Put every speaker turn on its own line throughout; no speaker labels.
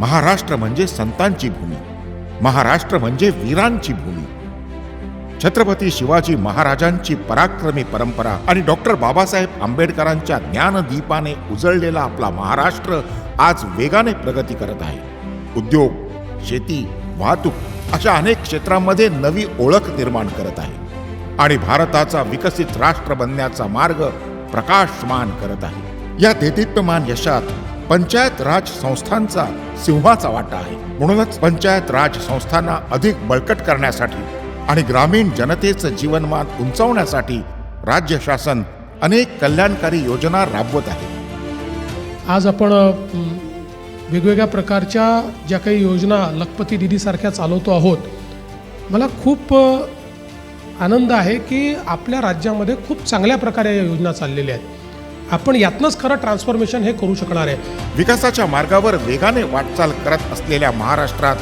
महाराष्ट्र म्हणजे संतांची भूमी महाराष्ट्र म्हणजे वीरांची भूमी. छत्रपती शिवाजी महाराजांची पराक्रमी परंपरा आणि डॉक्टर बाबासाहेब आंबेडकरांच्या ज्ञानदीपाने उजळलेला आपला महाराष्ट्र आज वेगाने प्रगती करत आहे. उद्योग शेती वाहतूक अशा अनेक क्षेत्रांमध्ये नवी ओळख निर्माण करत आहे आणि भारताचा विकसित राष्ट्र बनण्याचा मार्ग प्रकाशमान करत आहे. या देदीप्यमान यशात पंचायत राज संस्थांचा सिंहाचा वाटा आहे. म्हणूनच पंचायत राज संस्थांना अधिक बळकट करण्यासाठी आणि ग्रामीण जनतेचं जीवनमान उंचावण्यासाठी राज्य शासन अनेक कल्याणकारी योजना राबवत आहे.
आज आपण वेगवेगळ्या प्रकारच्या ज्या काही योजना लखपती दिदीसारख्या चालवतो आहोत मला खूप आनंद आहे की आपल्या राज्यामध्ये खूप चांगल्या प्रकारे या योजना चाललेल्या आहेत. आपण यातनंच खरं ट्रान्सफॉर्मेशन हे करू शकणार आहे.
विकासाच्या मार्गावर वेगाने वाटचाल करत असलेल्या महाराष्ट्रात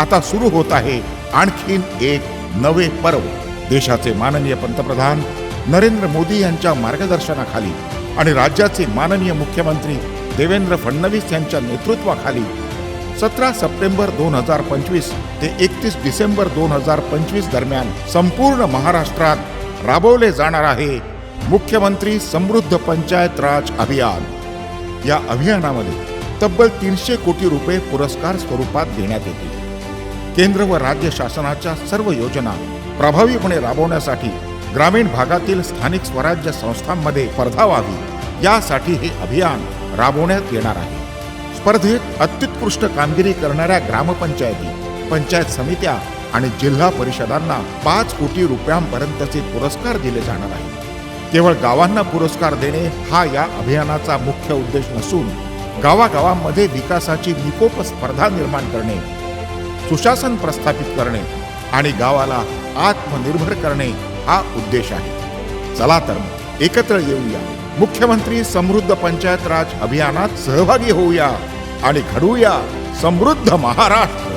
आता सुरू होत आहे आणखीन एक नवे पर्व. देशाचे माननीय पंतप्रधान नरेंद्र मोदी यांच्या मार्गदर्शनाखाली आणि राज्याचे माननीय मुख्यमंत्री देवेंद्र फडणवीस यांच्या नेतृत्वाखाली सतरा सप्टेंबर दोन हजार पंचवीस ते एकतीस डिसेंबर दोन हजार पंचवीस दरम्यान संपूर्ण महाराष्ट्रात राबवले जाणार आहे मुख्यमंत्री समृद्ध पंचायत राज अभियान. या अभियानामध्ये तब्बल तीनशे कोटी रुपये पुरस्कार स्वरूपात देण्यात येतील. केंद्र व राज्य शासनाच्या सर्व योजना प्रभावीपणे राबवण्यासाठी ग्रामीण भागातील स्थानिक स्वराज्य संस्थांमध्ये स्पर्धा व्हावी यासाठी हे अभियान राबवण्यात येणार आहे. स्पर्धेत अत्युत्कृष्ट कामगिरी करणाऱ्या ग्रामपंचायती पंचायत समित्या आणि जिल्हा परिषदांना पाच कोटी रुपयांपर्यंतचे पुरस्कार दिले जाणार आहेत. केवळ गावांना पुरस्कार देणे हा या अभियानाचा मुख्य उद्देश नसून गावागावांमध्ये विकासाची निकोप स्पर्धा निर्माण करणे सुशासन प्रस्थापित करणे आणि गावाला आत्मनिर्भर करणे हा उद्देश आहे. चला तर मग एकत्र येऊया. मुख्यमंत्री समृद्ध पंचायत राज अभियानात सहभागी होऊया आणि घडूया समृद्ध महाराष्ट्र.